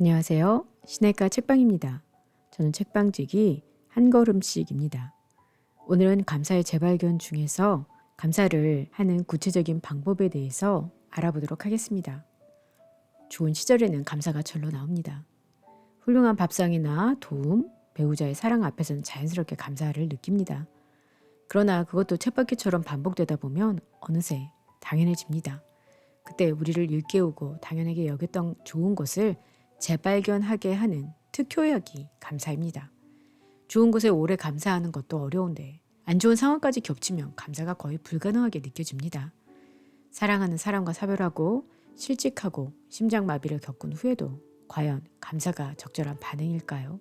안녕하세요. 시내가 책방입니다. 저는 책방직이 한 걸음씩입니다. 오늘은 감사의 재발견 중에서 감사를 하는 구체적인 방법에 대해서 알아보도록 하겠습니다. 좋은 시절에는 감사가 절로 나옵니다. 훌륭한 밥상이나 도움, 배우자의 사랑 앞에서는 자연스럽게 감사를 느낍니다. 그러나 그것도 쳇바퀴처럼 반복되다 보면 어느새 당연해집니다. 그때 우리를 일깨우고 당연하게 여겼던 좋은 것을 재발견하게 하는 특효약이 감사입니다. 좋은 것에 오래 감사하는 것도 어려운데 안 좋은 상황까지 겹치면 감사가 거의 불가능하게 느껴집니다. 사랑하는 사람과 사별하고 실직하고 심장마비를 겪은 후에도 과연 감사가 적절한 반응일까요?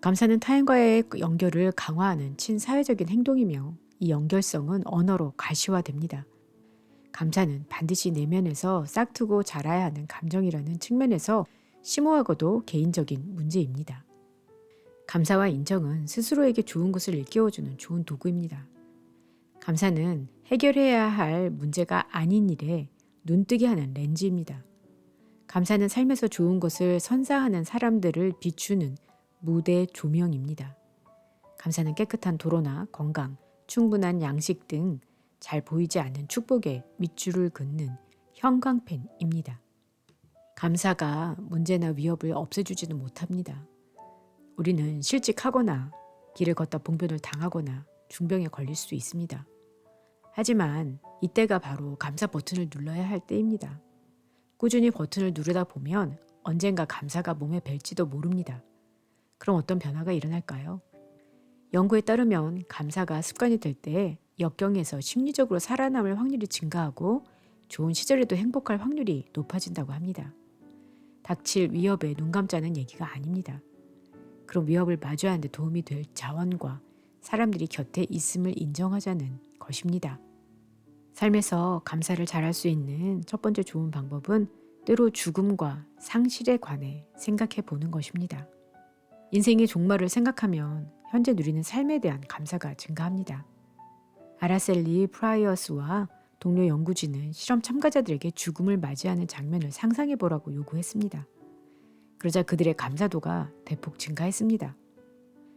감사는 타인과의 연결을 강화하는 친사회적인 행동이며 이 연결성은 언어로 가시화됩니다. 감사는 반드시 내면에서 싹트고 자라야 하는 감정이라는 측면에서 심오하고도 개인적인 문제입니다. 감사와 인정은 스스로에게 좋은 것을 일깨워주는 좋은 도구입니다. 감사는 해결해야 할 문제가 아닌 일에 눈뜨게 하는 렌즈입니다. 감사는 삶에서 좋은 것을 선사하는 사람들을 비추는 무대 조명입니다. 감사는 깨끗한 도로나 건강, 충분한 양식 등 잘 보이지 않는 축복의 밑줄을 긋는 형광펜입니다. 감사가 문제나 위협을 없애주지는 못합니다. 우리는 실직하거나 길을 걷다 봉변을 당하거나 중병에 걸릴 수 있습니다. 하지만 이때가 바로 감사 버튼을 눌러야 할 때입니다. 꾸준히 버튼을 누르다 보면 언젠가 감사가 몸에 뵐지도 모릅니다. 그럼 어떤 변화가 일어날까요? 연구에 따르면 감사가 습관이 될때 역경에서 심리적으로 살아남을 확률이 증가하고 좋은 시절에도 행복할 확률이 높아진다고 합니다. 닥칠 위협에 눈 감자는 얘기가 아닙니다. 그런 위협을 마주하는 데 도움이 될 자원과 사람들이 곁에 있음을 인정하자는 것입니다. 삶에서 감사를 잘할 수 있는 첫 번째 좋은 방법은 때로 죽음과 상실에 관해 생각해 보는 것입니다. 인생의 종말을 생각하면 현재 누리는 삶에 대한 감사가 증가합니다. 아라셀리 프라이어스와 동료 연구진은 실험 참가자들에게 죽음을 맞이하는 장면을 상상해 보라고 요구했습니다. 그러자 그들의 감사도가 대폭 증가했습니다.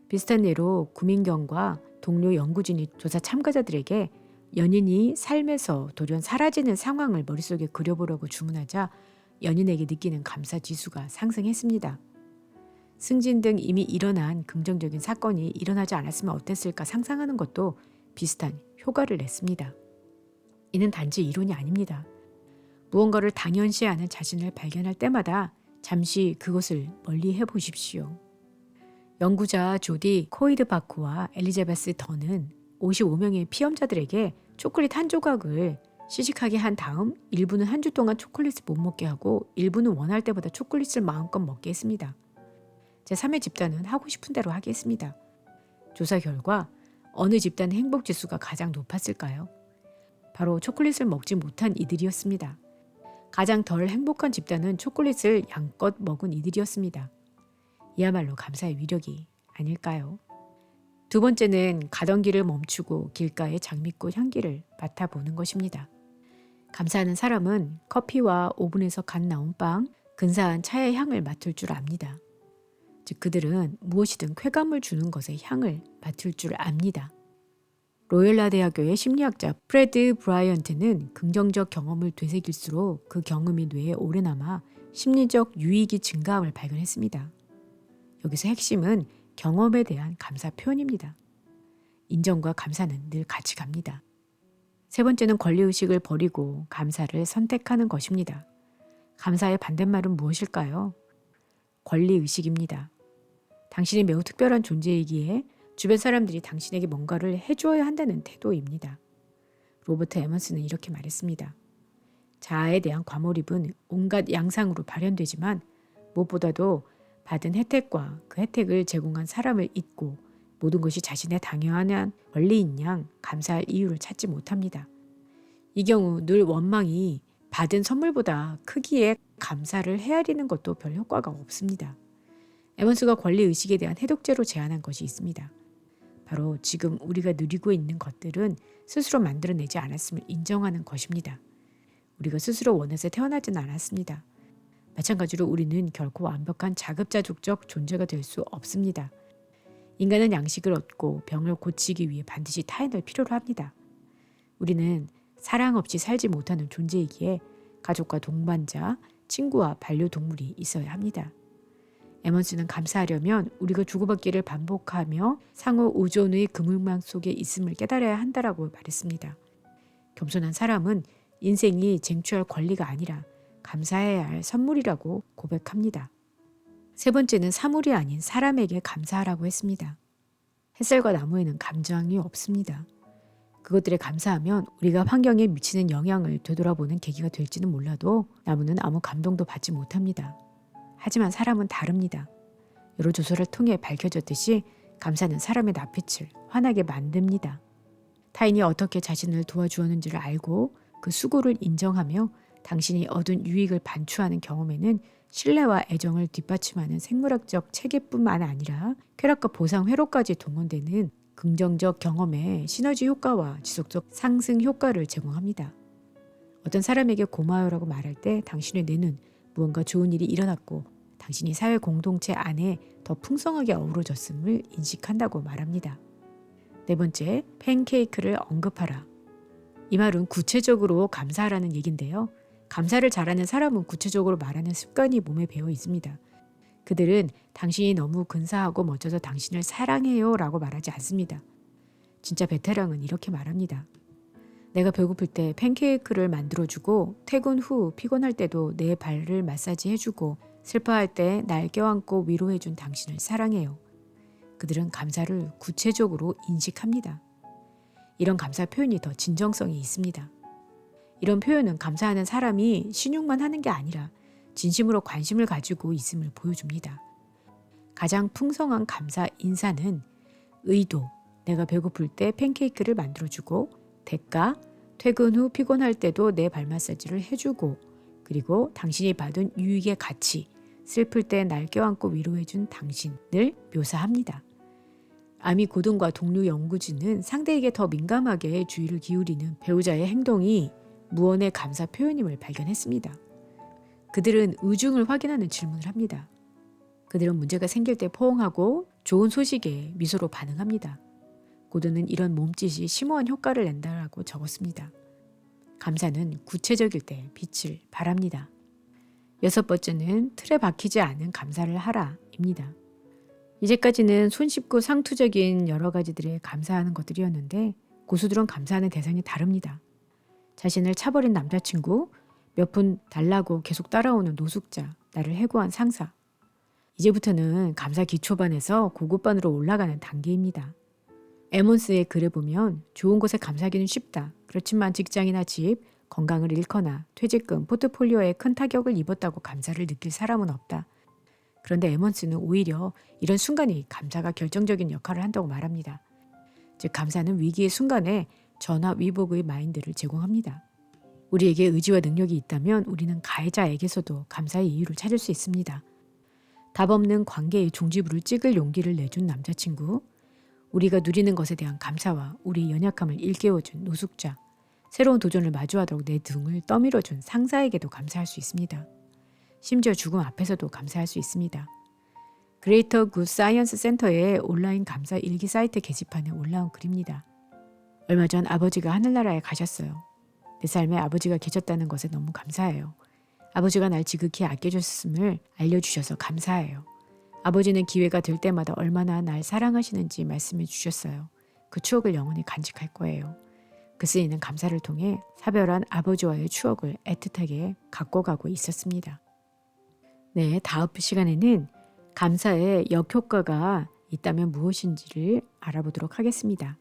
비슷한 예로 구민경과 동료 연구진이 조사 참가자들에게 연인이 삶에서 돌연 사라지는 상황을 머릿속에 그려보라고 주문하자 연인에게 느끼는 감사 지수가 상승했습니다. 승진 등 이미 일어난 긍정적인 사건이 일어나지 않았으면 어땠을까 상상하는 것도 비슷한 효과를 냈습니다. 이는 단지 이론이 아닙니다. 무언가를 당연시하는 자신을 발견할 때마다 잠시 그것을 멀리 해보십시오. 연구자 조디 코이드바크와 엘리자베스 더는 55명의 피험자들에게 초콜릿 한 조각을 시식하게 한 다음 일부는 한 주 동안 초콜릿을 못 먹게 하고 일부는 원할 때보다 초콜릿을 마음껏 먹게 했습니다. 제3의 집단은 하고 싶은 대로 하겠습니다. 조사 결과 어느 집단의 행복 지수가 가장 높았을까요? 바로 초콜릿을 먹지 못한 이들이었습니다. 가장 덜 행복한 집단은 초콜릿을 양껏 먹은 이들이었습니다. 이야말로 감사의 위력이 아닐까요? 두 번째는 가던 길을 멈추고 길가의 장미꽃 향기를 맡아보는 것입니다. 감사하는 사람은 커피와 오븐에서 갓 나온 빵, 근사한 차의 향을 맡을 줄 압니다. 즉 그들은 무엇이든 쾌감을 주는 것의 향을 맡을 줄 압니다. 로열라 대학교의 심리학자 프레드 브라이언트는 긍정적 경험을 되새길수록 그 경험이 뇌에 오래 남아 심리적 유익이 증가함을 발견했습니다. 여기서 핵심은 경험에 대한 감사 표현입니다. 인정과 감사는 늘 같이 갑니다. 세 번째는 권리의식을 버리고 감사를 선택하는 것입니다. 감사의 반대말은 무엇일까요? 권리의식입니다. 당신이 매우 특별한 존재이기에 주변 사람들이 당신에게 뭔가를 해주어야 한다는 태도입니다. 로버트 에먼스는 이렇게 말했습니다. 자아에 대한 과몰입은 온갖 양상으로 발현되지만 무엇보다도 받은 혜택과 그 혜택을 제공한 사람을 잊고 모든 것이 자신의 당연한 권리인 양 감사할 이유를 찾지 못합니다. 이 경우 늘 원망이 받은 선물보다 크기에 감사를 헤아리는 것도 별 효과가 없습니다. 에먼스가 권리의식에 대한 해독제로 제안한 것이 있습니다. 바로 지금 우리가 누리고 있는 것들은 스스로 만들어내지 않았음을 인정하는 것입니다. 우리가 스스로 원해서 태어나지는 않았습니다. 마찬가지로 우리는 결코 완벽한 자급자족적 존재가 될 수 없습니다. 인간은 양식을 얻고 병을 고치기 위해 반드시 타인을 필요로 합니다. 우리는 사랑 없이 살지 못하는 존재이기에 가족과 동반자, 친구와 반려동물이 있어야 합니다. 에먼스는 감사하려면 우리가 주고받기를 반복하며 상호 우존의 그물망 속에 있음을 깨달아야 한다라고 말했습니다. 겸손한 사람은 인생이 쟁취할 권리가 아니라 감사해야 할 선물이라고 고백합니다. 세 번째는 사물이 아닌 사람에게 감사하라고 했습니다. 햇살과 나무에는 감정이 없습니다. 그것들에 감사하면 우리가 환경에 미치는 영향을 되돌아보는 계기가 될지는 몰라도 나무는 아무 감동도 받지 못합니다. 하지만 사람은 다릅니다. 여러 조사를 통해 밝혀졌듯이 감사는 사람의 낯빛을 환하게 만듭니다. 타인이 어떻게 자신을 도와주었는지를 알고 그 수고를 인정하며 당신이 얻은 유익을 반추하는 경험에는 신뢰와 애정을 뒷받침하는 생물학적 체계뿐만 아니라 쾌락과 보상 회로까지 동원되는 긍정적 경험의 시너지 효과와 지속적 상승 효과를 제공합니다. 어떤 사람에게 고마워라고 말할 때 당신의 뇌는 무언가 좋은 일이 일어났고 당신이 사회 공동체 안에 더 풍성하게 어우러졌음을 인식한다고 말합니다. 네 번째, 팬케이크를 언급하라. 이 말은 구체적으로 감사하라는 얘긴데요. 감사를 잘하는 사람은 구체적으로 말하는 습관이 몸에 배어 있습니다. 그들은 당신이 너무 근사하고 멋져서 당신을 사랑해요 라고 말하지 않습니다. 진짜 베테랑은 이렇게 말합니다. 내가 배고플 때 팬케이크를 만들어주고 퇴근 후 피곤할 때도 내 발을 마사지해주고 슬퍼할 때 날 껴안고 위로해준 당신을 사랑해요. 그들은 감사를 구체적으로 인식합니다. 이런 감사 표현이 더 진정성이 있습니다. 이런 표현은 감사하는 사람이 신용만 하는 게 아니라 진심으로 관심을 가지고 있음을 보여줍니다. 가장 풍성한 감사 인사는 의도, 내가 배고플 때 팬케이크를 만들어주고, 대가, 퇴근 후 피곤할 때도 내 발 마사지를 해주고, 그리고 당신이 받은 유익의 가치, 슬플 때 날 껴안고 위로해준 당신을 묘사합니다. 아미 고등과 동료 연구진은 상대에게 더 민감하게 주의를 기울이는 배우자의 행동이 무언의 감사 표현임을 발견했습니다. 그들은 의중을 확인하는 질문을 합니다. 그들은 문제가 생길 때 포옹하고 좋은 소식에 미소로 반응합니다. 고든은 이런 몸짓이 심오한 효과를 낸다라고 적었습니다. 감사는 구체적일 때 빛을 발합니다. 여섯 번째는 틀에 박히지 않은 감사를 하라입니다. 이제까지는 손쉽고 상투적인 여러 가지들에 감사하는 것들이었는데 고수들은 감사하는 대상이 다릅니다. 자신을 차버린 남자친구, 몇 푼 달라고 계속 따라오는 노숙자, 나를 해고한 상사. 이제부터는 감사 기초반에서 고급반으로 올라가는 단계입니다. 에몬스의 글을 보면 좋은 곳에 감사하기는 쉽다. 그렇지만 직장이나 집, 건강을 잃거나 퇴직금, 포트폴리오에 큰 타격을 입었다고 감사를 느낄 사람은 없다. 그런데 에몬스는 오히려 이런 순간이 감사가 결정적인 역할을 한다고 말합니다. 즉, 감사는 위기의 순간에 전화 위복의 마인드를 제공합니다. 우리에게 의지와 능력이 있다면 우리는 가해자에게서도 감사의 이유를 찾을 수 있습니다. 답 없는 관계의 종지부를 찍을 용기를 내준 남자친구, 우리가 누리는 것에 대한 감사와 우리의 연약함을 일깨워준 노숙자, 새로운 도전을 마주하도록 내 등을 떠밀어 준 상사에게도 감사할 수 있습니다. 심지어 죽음 앞에서도 감사할 수 있습니다. 그레이터 굿 사이언스 센터의 온라인 감사 일기 사이트 게시판에 올라온 글입니다. 얼마 전 아버지가 하늘나라에 가셨어요. 내 삶에 아버지가 계셨다는 것에 너무 감사해요. 아버지가 날 지극히 아껴줬음을 알려주셔서 감사해요. 아버지는 기회가 될 때마다 얼마나 날 사랑하시는지 말씀해 주셨어요. 그 추억을 영원히 간직할 거예요. 그 쓰이는 감사를 통해 사별한 아버지와의 추억을 애틋하게 갖고 가고 있었습니다. 네, 다음 시간에는 감사의 역효과가 있다면 무엇인지를 알아보도록 하겠습니다.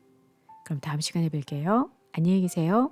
그럼 다음 시간에 뵐게요. 안녕히 계세요.